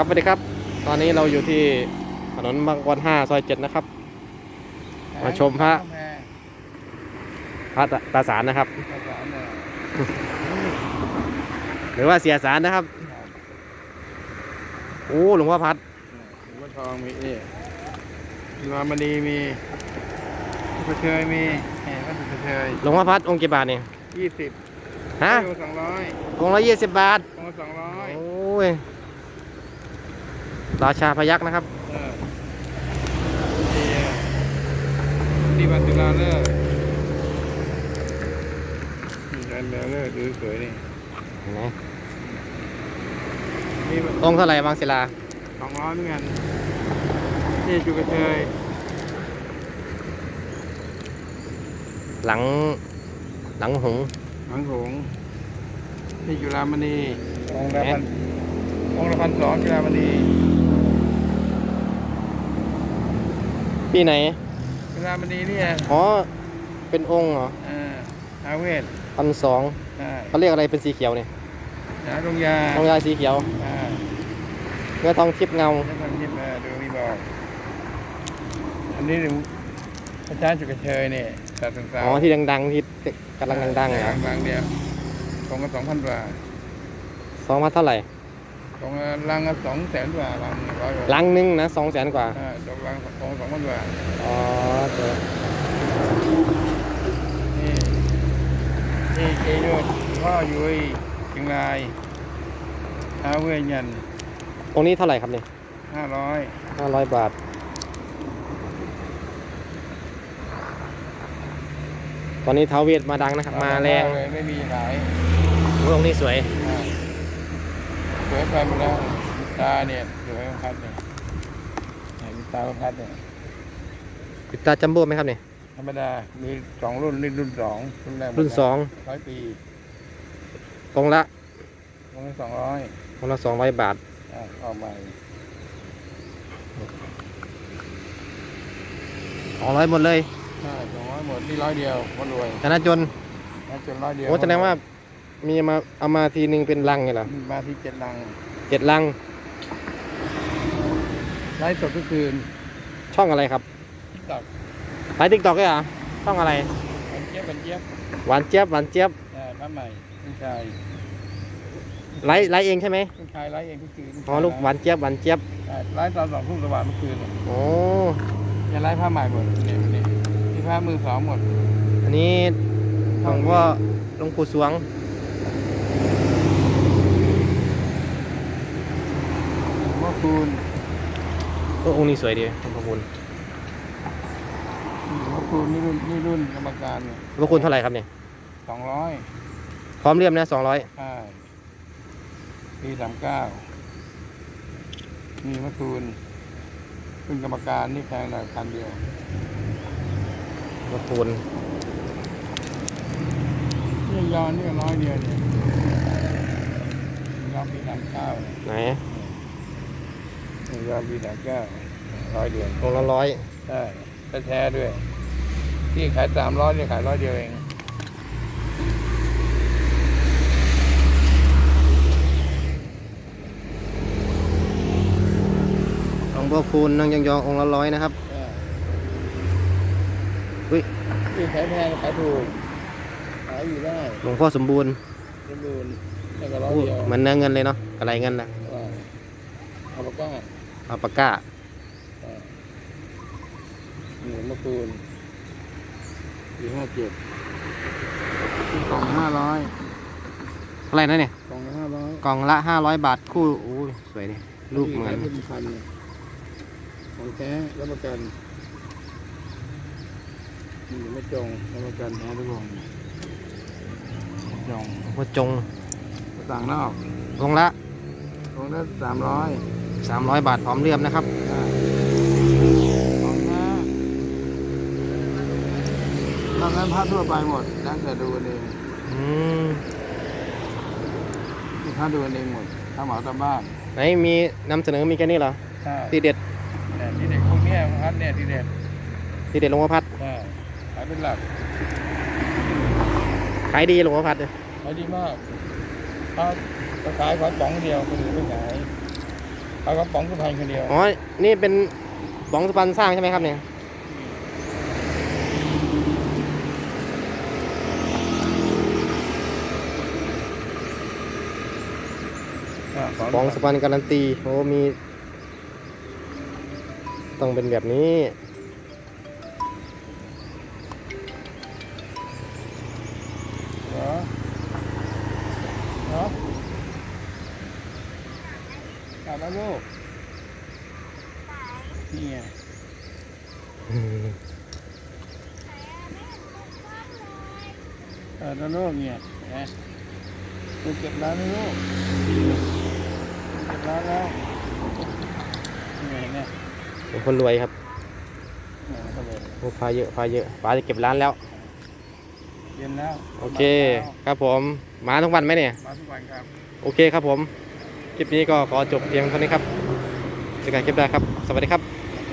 ครับสวัสดีครับ ตอนนี้เราอยู่ที่ถนนบางกวนห้าซอยเจ็ดนะครับ มาชมพระพระตาตาสารนะครับ หรือว่าเสียสารนะครับ โอ้หลวงพ่อพัดหลวงพ่อทองมีนี่รามณีมีพระเชยมีแห่พระสุทธเชยหลวงพ่อพัดองค์กี่บาทเนี่ยยี่สิบฮะสองร้อยองค์ละยี่สิบบาทองค์สองร้อยโอ้ย ราชาพยักนะครับเออนี่บัตรตุลาเลิกนี่บัตรตุลาเลิกดูสวยนี่เห็นไหมองค์เท่าไหร่บางศิลาสองร้อยเหมือนกันนี่จุกระเชยหลัง หลังหงส์หางหงนี่จุฬามณีองค์ละพันองค์ละพันสองจุฬามณี ปีไหนจุฬามณีเนี่ยอ๋อ เป็นองค์เหรออ่าอาเวศพันสองใช่เขาเรียกอะไรเป็นสีเขียวเนี่ยยาลงยาทองยาสีเขียวอ่าเนื้อทองทิพย์เงา แล้วทำยิบมาดูมีบอก อันนี้หนึ่งพระเจ้าจุกเชยเนี่ยตัดสังสาอ๋อที่ดังๆที่กำลังดังๆเหรอบางเดียวสองก็สองพันบาทสองพันเท่าไหร่ สองลังก็สองแสนกว่าลังร้อยกว่าลังหนึงนะสองแสนกว่า อ่าสองลังสองสองพันบาทอ๋อเจอนี่นี่เจโยนพ่ออยู่ไอ้เชียงรายอาเวญยันองค์นี้เท่าไหร่ครับเนี่ยห้าร้อยห้าร้อยบาท ตอนนี้ท้าวเวทมาดังนะครับ มาแรงเลยไม่มีขายโอ้ยองค์นี้สวย อ่า สวยไปหมดแล้วตาเนี่ยสวยพัดเนี่ยเห็นตาพัดเนี่ยปิดตาจัมโบ้ไหมครับเนี่ยธรรมดา มีสองรุ่นนี่รุ่นสองรุ่นแรกรุ่นสองร้อยปีองค์ละรุ่นสองร้อยองค์ละสองร้อยบาทอ่าออกใหม่สองร้อยหมดเลยใช่สองร้อยหมดนี่ร้อยเดียวคนรวยธนาจนน่าจนร้อยเดียวโอ้แสดงว่า มีมาเอามาทีหนึ่งเป็นลังไงเหรอมาที่เจ็ดลังเจ็ดลัง ไลฟ์สดทุกคืนช่องอะไรครับตักไลฟ์ติ๊กต็อกด้วยเหรอช่องอะไรบันเจี๊ยบบันเจี๊ยบหวานเจี๊ยบหวานเจี๊ยบอ่าพระใหม่ลูกชายไลฟ์ไลฟ์เองใช่ไหมลูกชายไลฟ์เองทุกคืนอ๋อลูกหวานเจี๊ยบหวานเจี๊ยบใช่ไลฟ์ตอนสองทุ่มสว่างเมื่อคืนโอ้จะไลฟ์ผ้าใหม่หมดเนี่ยนี่ที่ผ้ามือสองหมด อันนี้หลวงพ่อหลวงปู่สวง เมื่อคืนโอ้องค์นี้สวยดีหลวงพ่อคุณเมื่อคืนนี่รุ่นนี่รุ่นกรรมการเนี่ยหลวงพ่อคุณเท่าไหร่ครับเนี่ยสองร้อยพร้อมเรียมนะสองร้อยใช่ปีสามเก้ามีเมื่อคืนรุ่นกรรมการนี่แพงหน่อยพันเดียวหลวงพ่อคุณนี่ยอนนี่ก็ร้อยเดียวเนี่ย ยอนปีสามเก้าเนี่ยไหนนี่ยอนปีสามเก้าร้อยเดียวองค์ละร้อยใช่แท้ๆด้วย ที่ขายสามร้อยเนี่ยขายร้อยเดียวเองหลวงพ่อคุณนางยังยององค์ละร้อยนะครับอุ้ยที่ขายแพงขายถูกขายอยู่ได้หลวงพ่อสมบูรณ์สมบูรณ์ แค่ก็ร้อยโอ้เดียวเหมือนเนื้อเงินเลยเนาะอะไรเงินนะว่าเอาปากกาอัลปาก้าอ่านี่เมื่อคืนปีห้าเจ็ดกล่องห้าร้อยอะไรนะเนี่ย กล่องห้าร้อยกล่องละห้าร้อยบาทคู่โอ้ยสวยดิรูปเหมือนเป็นพันเนี่ยของแท้รับประกันนี่ไม่จงรับประกันแท้ทุกวงจงหลวงพ่อจง สั่งนอกองค์ละองค์ละสามร้อยสามร้อยบาทพร้อมเรียมนะครับของแท้นอกนั้นพระทั่วไปหมดแล้วแต่ดูกันเองอืมที่พระดูกันเองหมดถ้าเหมาตามบ้านไหนมีนำเสนอมีแค่นี้เหรอใช่ทีเด็ดเนี่ยที่เด็กพวกเนี้ยพัดเนี่ยที่เด็ดทีเด็ดหลวงพ่อพัดใช่ขายเป็นหลักขายดีหลวงพ่อพัดเนี่ยขายดีมาก ถ้าจะขายขายป๋องเดียวคนอื่นไม่ขายขเอากระป๋องสุพรรณคนเดียวอ๋อ นี่เป็นบองสปันสร้างใช่ไหมครับเนี่ยาบองสปันการันตี โอ้มี ต้องเป็นแบบนี้ กลับมาลูกนี่ไงเออแล้วลูกเนี่ยเห็นไหมคุณเก็บร้านไหมลูกคุณเก็บร้านแล้วนี่เห็นไหมเป็นคนรวยครับเนี่ยก็เลยโอ้พาเยอะพาเยอะป้าจะเก็บร้านแล้วเย็นแล้ว โอเค ครับผม มาทุกวันไหมเนี่ย มาทุกวันครับ โอเคครับผม คลิปนี้ก็ขอจบเพียงเท่านี้ครับเจอกันคลิปหน้าครับ สวัสดีครับ